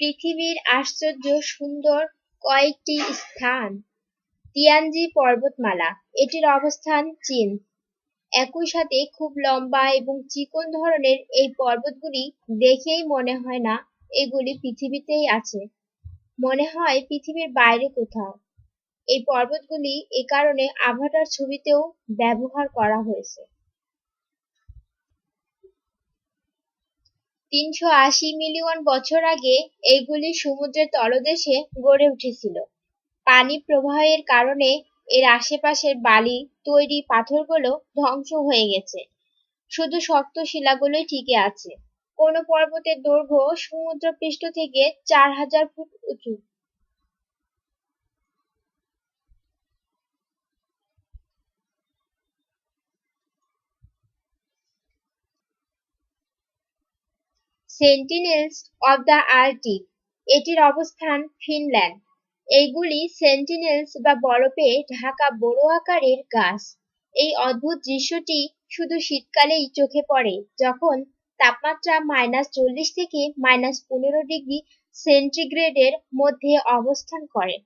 পৃথিবীর আশ্চর্য সুন্দর কয়েকটি স্থান। তিয়ানজি পর্বতমালা, এটির অবস্থান চীন। একই সাথে খুব লম্বা এবং চিকন ধরনের এই পর্বতগুলি দেখেই মনে হয় না এগুলি পৃথিবীতেই আছে। মনে হয় পৃথিবীর বাইরে কোথাও। এই পর্বতগুলি এ কারণে আভাটার ছবিতেও ব্যবহার করা হয়েছে। তিনশো আশি মিলিয়ন বছর আগে এইগুলি সমুদ্রের তলদেশে গড়ে উঠেছিল। পানি প্রবাহের কারণে এর আশেপাশের বালি, তৈরি পাথরগুলো ধ্বংস হয়ে গেছে। শুধু শক্ত শিলাগুলোই টিকে আছে। কোনো পর্বতের দৈর্ঘ্য সমুদ্রপৃষ্ঠ থেকে চার হাজার ফুট উঁচু। সেন্টিনেলস অব দ্য আর্কটিক এটির অবস্থান ফিনল্যান্ড। এইগুলি সেন্টিনেলস বা বরফে ঢাকা বড় আকারের গাছ। এই অদ্ভুত দৃশ্যটি শুধু শীতকালেই চোখে পড়ে, যখন তাপমাত্রা মাইনাস চল্লিশ থেকে মাইনাস পনেরো ডিগ্রি সেন্টিগ্রেডের মধ্যে অবস্থান করে।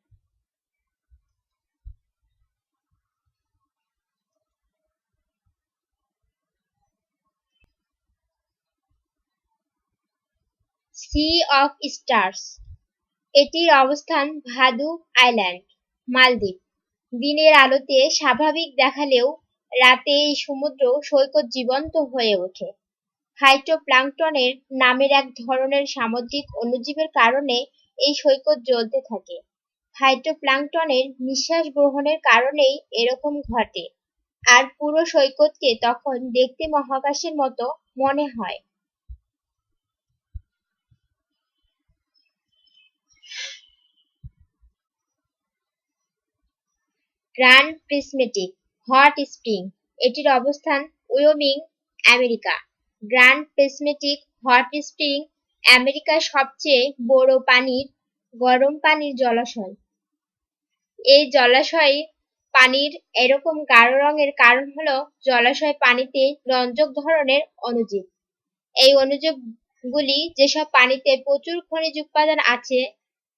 সি অফ স্টার্স এটির অবস্থান ভাদু আইল্যান্ড, মালদ্বীপ। দিনের আলোতে স্বাভাবিক দেখালেও রাতে এই সমুদ্র সৈকত জীবন্ত হয়ে ওঠে। ফাইটোপ্লাঙ্কটনের নামের এক ধরনের সামুদ্রিক অণুজীবের কারণে এই সৈকত জ্বলতে থাকে। ফাইটোপ্লাঙ্কটনের নিঃশ্বাস গ্রহণের কারণেই এরকম ঘটে। আর পুরো সৈকতকে তখন দেখতে মহাকাশের মতো মনে হয়। গ্র্যান্ড প্রিসমেটিক, হট স্প্রিং, এটির অবস্থান Wyoming America. Grand prismatic, hot spring আমেরিকার সবচেয়ে বড় পানির, গরম পানির জলাশয়। এই জলাশয়ে পানির এরকম গাঢ় রঙের কারণ হলো জলাশয় পানিতে রঞ্জক ধরনের অণুজীব। এই অণুজীবগুলি যেসব পানিতে প্রচুর খনিজ উপাদান আছে,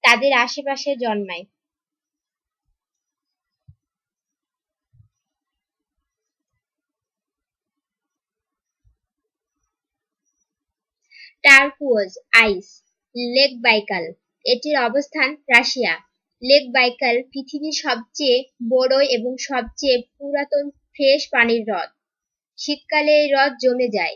তাদের আশেপাশে জন্মায়। টার্কুওজ আইস লেক বাইকাল এটির অবস্থান রাশিয়া লেক বাইকাল পৃথিবীর সবচেয়ে বড় এবং সবচেয়ে পুরাতন ফ্রেশ পানির হ্রদ। শীতকালে এই হ্রদ জমে যায়,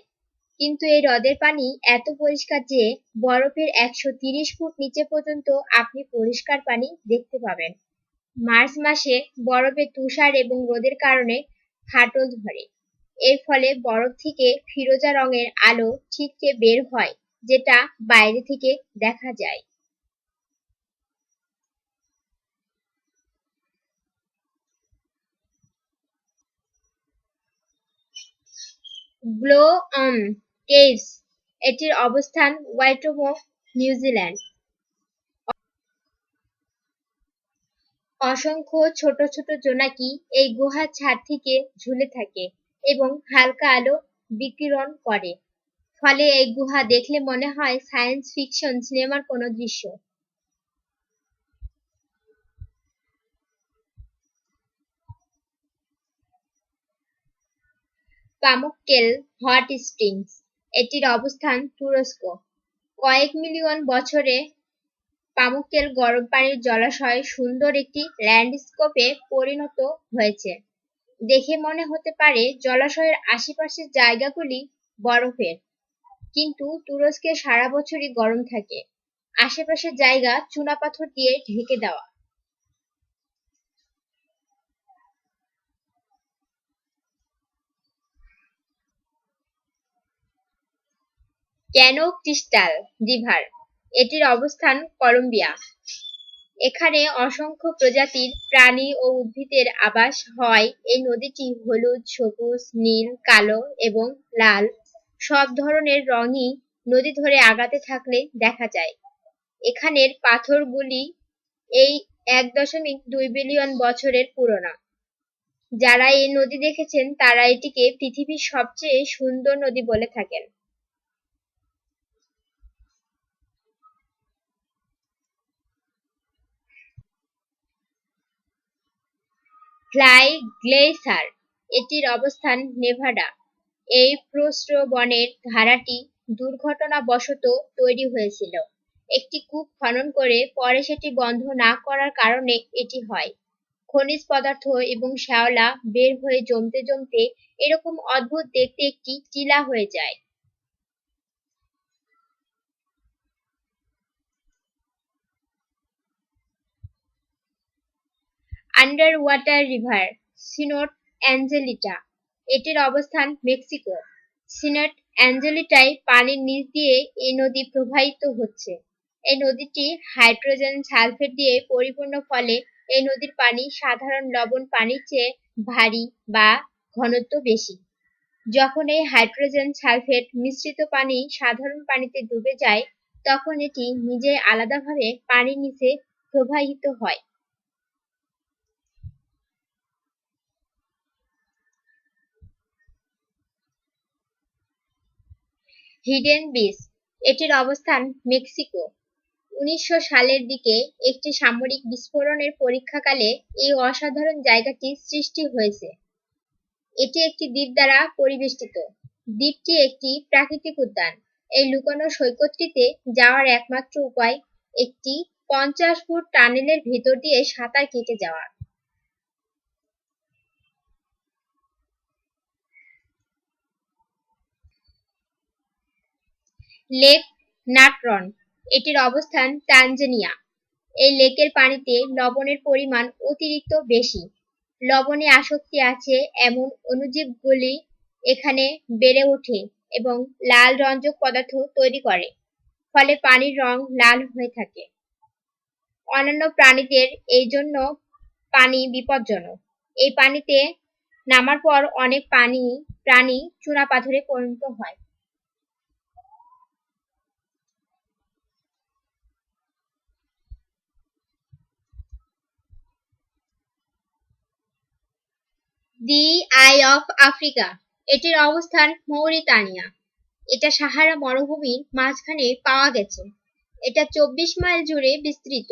কিন্তু এই হ্রদের পানি এত পরিষ্কার যে বরফের একশো তিরিশ ফুট নিচে পর্যন্ত আপনি পরিষ্কার পানি দেখতে পাবেন। মার্চ মাসে বরফে তুষার এবং রোদের কারণে ফাটল ধরে। এর ফলে বরফ থেকে ফিরোজা রঙের আলো ছিটকে বের হয়, যেটা বাইরে থেকে দেখা যায়। গ্লো অম কেভস, এটির অবস্থান ওয়াইটোমো, নিউজিল্যান্ড। অসংখ্য ছোট ছোট জোনাকি এই গুহার ছাদ থেকে ঝুলে থাকে। এবং হালকা আলো বিকিরণ করে। ফলে এই গুহা দেখলে মনে হয় সায়েন্স ফিকশন সিনেমার কোনো দৃশ্য। পামুককেল হট স্প্রিংস, এটির অবস্থান তুরস্ক। কয়েক মিলিয়ন বছরে পামুককেল গরম পানির জলাশয় সুন্দর একটি ল্যান্ডস্কেপে পরিণত হয়েছে। দেখে মনে হতে পারে জলাশয়ের আশেপাশের জায়গাগুলি বরফের। কিন্তু তুরস্কে সারা বছরই গরম থাকে। আশেপাশের জায়গা চুনাপাথর দিয়ে ঢেকে দেওয়া। ক্যানো ক্রিস্টাল রিভার, এটির অবস্থান কলম্বিয়া। এখানে অসংখ্য প্রজাতির প্রাণী ও উদ্ভিদের আবাস হয়। এই নদীটি হলুদ, সবুজ, নীল, কালো এবং লাল। সব ধরনের রঙই নদী ধরে আগাতে থাকলে দেখা যায়। এখানের পাথরগুলি এই এক দশমিক দুই বিলিয়ন বছরের পুরনো। যারা এই নদী দেখেছেন, তারা এটিকে পৃথিবীর সবচেয়ে সুন্দর নদী বলে থাকেন। ফ্লাই গ্লেসার এটির অবস্থান নেভাডা। এই প্রস্রবণের ধারাটি দুর্ঘটনাবশত তৈরি হয়েছিল। একটি কূপ খনন করে পরে সেটি বন্ধ না করার কারণে এটি হয়। খনিজ পদার্থ এবং শ্যাওলা বের হয়ে জমতে জমতে এরকম অদ্ভুত দেখতে একটি টিলা হয়ে যায়। Underwater river cenote Angelita এটির অবস্থান মেক্সিকো। সিনেট অ্যাঞ্জেলিটায় পানির নিচ দিয়ে এই নদী প্রবাহিত হচ্ছে। এই নদীটি হাইড্রোজেন সালফেট দিয়ে পরিপূর্ণ ফলে এই নদীর পানি সাধারণ লবণ পানির চেয়ে ভারী বা ঘনত্ব বেশি। যখন এই হাইড্রোজেন সালফেট মিশ্রিত পানি সাধারণ পানিতে ডুবে যায়, তখন এটি নিজে আলাদাভাবে পানির নিচে প্রবাহিত হয়। হিডেন বিচ, এটির অবস্থান মেক্সিকো। উনিশশো সালের দিকে একটি সামরিক বিস্ফোরণের পরীক্ষাকালে এই অসাধারণ জায়গাটি সৃষ্টি হয়েছে। এটি একটি দ্বীপ দ্বারা পরিবেষ্টিত। দ্বীপটি একটি প্রাকৃতিক উদ্যান। এই লুকানো সৈকতটিতে যাওয়ার একমাত্র উপায় একটি পঞ্চাশ ফুট টানেলের ভেতর দিয়ে সাঁতার কেটে যাওয়া। Lake Natron. এটির অবস্থান তানজানিয়া। এই লেকের পানিতে লবণের পরিমাণ অতিরিক্ত বেশি। লবণে আসক্তি আছে এমন অণুজীবগুলি এখানে বেড়ে ওঠে এবং লাল রঞ্জক পদার্থ তৈরি করে, ফলে পানির রং লাল হয়ে থাকে। অন্যান্য প্রাণীদের এই জন্য পানি বিপজ্জনক। এই পানিতে নামার পর অনেক পানি, প্রাণী চুনাপাথরে পরিণত হয়। The eye of Africa. এটির অবস্থান মৌরিতানিয়া। এটা সাহারা মরুভূমির মাঝখানে পাওয়া গেছে। এটা চব্বিশ মাইল জুড়ে বিস্তৃত।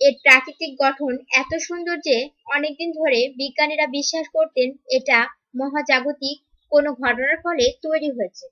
এর প্রাকৃতিক গঠন এত সুন্দর যে অনেকদিন ধরে বিজ্ঞানীরা বিশ্বাস করতেন এটা মহাজাগতিক কোনো ঘটনার ফলে তৈরি হয়েছে।